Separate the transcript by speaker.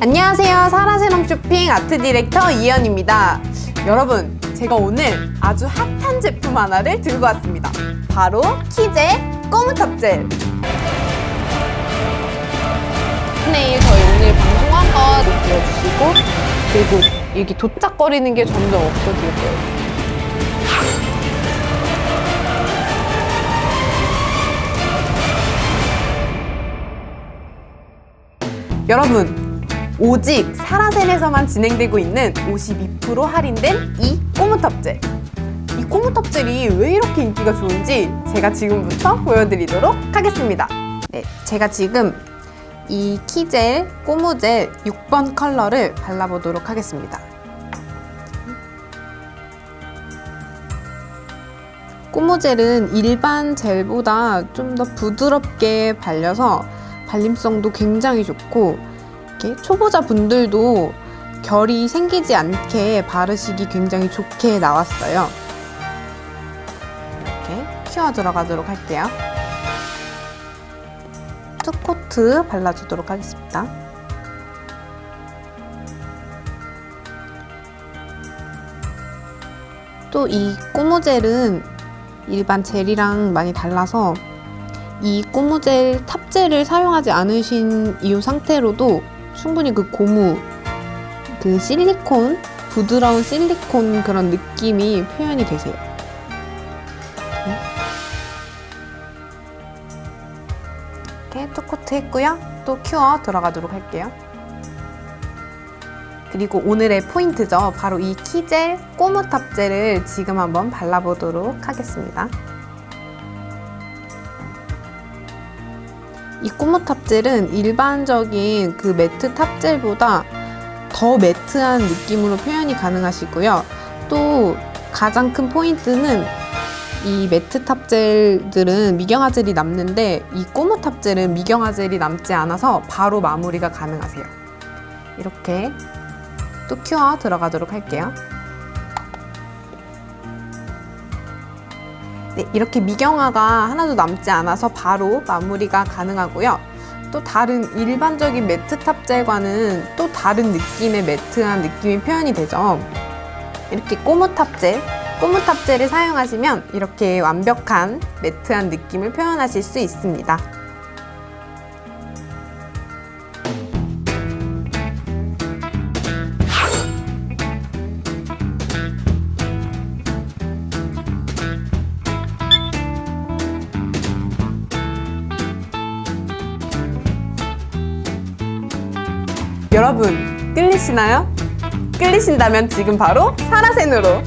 Speaker 1: 안녕하세요. 사라제럼 쇼핑 아트 디렉터 이현입니다. 여러분, 제가 오늘 아주 핫한 제품 하나를 들고 왔습니다. 바로 키제 꼬무탑젤. thumbnail 저희 오늘 방송 한번 보여주시고 그리고 여기 도짝거리는 게 점점 없어질 거예요. 여러분, 오직 사라센에서만 진행되고 있는 52% 할인된 이 꼬무탑젤. 이 꼬무탑젤이 왜 이렇게 인기가 좋은지 제가 지금부터 보여드리도록 하겠습니다. 네, 제가 지금 이 키젤 꼬무젤 6번 컬러를 발라보도록 하겠습니다. 꼬무젤은 일반 젤보다 좀 더 부드럽게 발려서 발림성도 굉장히 좋고 이렇게 초보자 분들도 결이 생기지 않게 바르시기 굉장히 좋게 나왔어요. 이렇게 큐어 들어가도록 할게요. 투 코트 발라주도록 하겠습니다. 또 이 꼬무젤은 일반 젤이랑 많이 달라서 이 꼬무젤 탑젤을 사용하지 않으신 이후 상태로도 충분히 그 고무 그 실리콘 부드러운 실리콘 그런 느낌이 표현이 되세요. 이렇게 투코트 했고요. 또 큐어 들어가도록 할게요. 그리고 오늘의 포인트죠. 바로 이 키젤 꼬무 탑 젤을 지금 한번 발라보도록 하겠습니다. 이 꼬무 탑젤은 일반적인 그 매트 탑젤보다 더 매트한 느낌으로 표현이 가능하시고요. 또 가장 큰 포인트는 이 매트 탑젤들은 미경화 젤이 남는데 이 꼬무 탑젤은 미경화 젤이 남지 않아서 바로 마무리가 가능하세요. 이렇게 또 큐어 들어가도록 할게요. 네, 이렇게 미경화가 하나도 남지 않아서 바로 마무리가 가능하고요. 또 다른 일반적인 매트 탑젤과는 또 다른 느낌의 매트한 느낌이 표현이 되죠. 이렇게 꼬무 탑젤, 꼬무 탑젤을 사용하시면 이렇게 완벽한 매트한 느낌을 표현하실 수 있습니다. 여러분, 끌리시나요? 끌리신다면 지금 바로 사라센으로